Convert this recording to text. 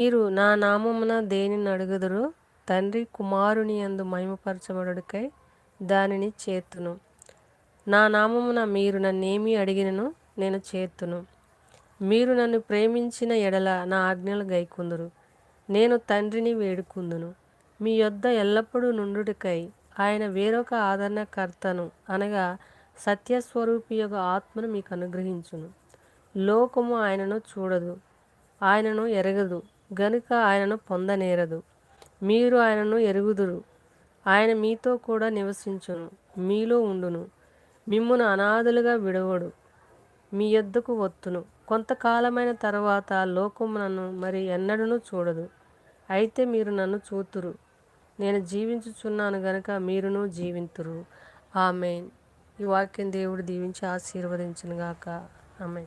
మీరు నా నామమున దేనిని అడుగుదురు? తండ్రి కుమారుని యందు మహిమపరచబడుకై దానిని చేతును నా నామమున మీరు నన్నేమి అడిగినను నేను చేతును మీరు నన్ను ప్రేమించిన ఎడల నా ఆజ్ఞలు గైకుందురు. నేను తండ్రిని వేడుకుందును. మీ యొద్ద ఎల్లప్పుడూ నుండుటకై ఆయన వేరొక ఆదరణకర్తను అనగా సత్యస్వరూపి యొక్క ఆత్మను మీకు అనుగ్రహించును లోకము ఆయనను చూడదు. ఆయనను ఎరగదు. గనుక ఆయనను పొందనేరదు. మీరు ఆయనను ఎరుగుదురు. ఆయన మీతో కూడా నివసించును. మీలో ఉండును. మిమ్మును అనాథలుగా విడవడు. మీ యొద్దకు వత్తును. కొంతకాలమైన తర్వాత లోకము నన్ను మరి ఎన్నడూ చూడదు. అయితే మీరు నన్ను చూతురు. నేను జీవించుచున్నాను గనుక మీరును జీవింతురు. ఆమెన్. ఈ వాక్యం దేవుడు దీవించి ఆశీర్వదించునుగాక. ఆమెన్.